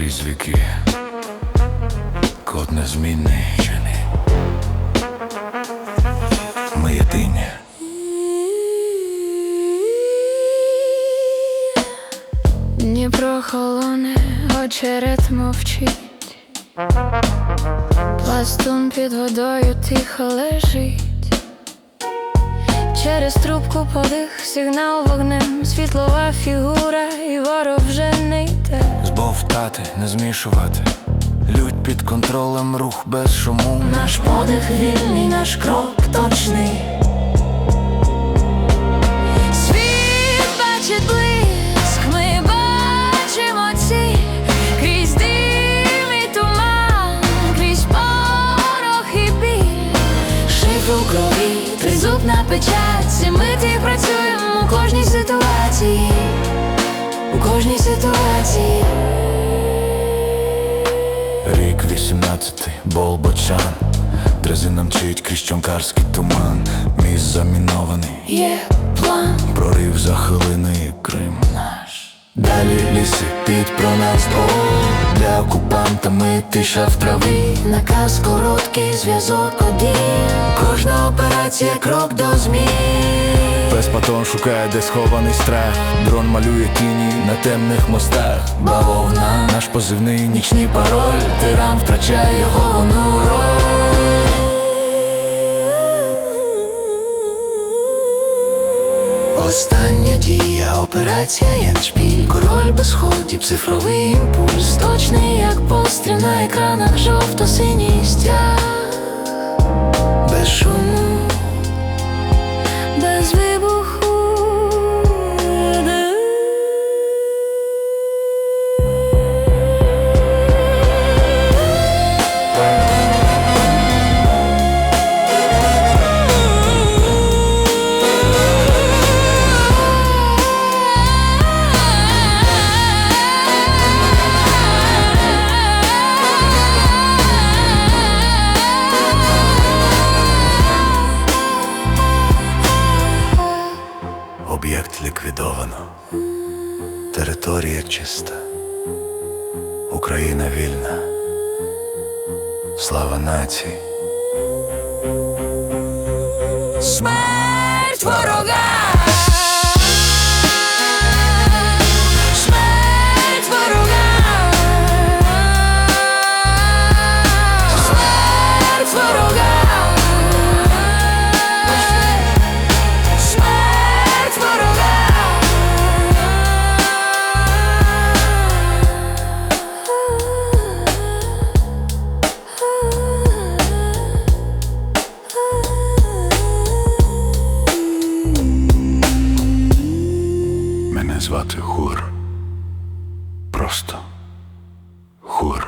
віки, код незмінний вчений. Ми єдині. Дніпро холоне, очерет мовчить. Пластун під водою тихо лежить. Через трубку подих, сигнал вогнем, світлова фігура, і ворог. Збовтати, не змішувати. Людь під контролем, рух без шуму. Наш подих вільний, наш крок точний. Світ бачить блиск, ми бачимо ці крізь дим туман, крізь порох і біль. У крові, тризубна печать, ці миті працюємо у кожній ситуації, у кожній ситуації. Рік вісімнадцятий, болбочан. Дрезина мчить крізь чонкарський туман. Міст замінований, Є план. прорив за хвилини Крим. Далі ліси під про нас для окупанта ми тиша в траві. Наказ короткий зв'язок один. Кожна операція крок до змін. Пес патрон шукає, де схований страх. Дрон малює тіні на темних мостах. Бавовна, наш позивний нічний пароль. Тиран втрачає його головну Остання дія, операція Яншпіль Король без ходів, цифровий імпульс Точний, як постріл на екранах, жовто-синій стяг без шуму. Об'єкт ліквідовано. Територія чиста. Україна вільна. Слава нації. Смерть назвати гур. Просто гур.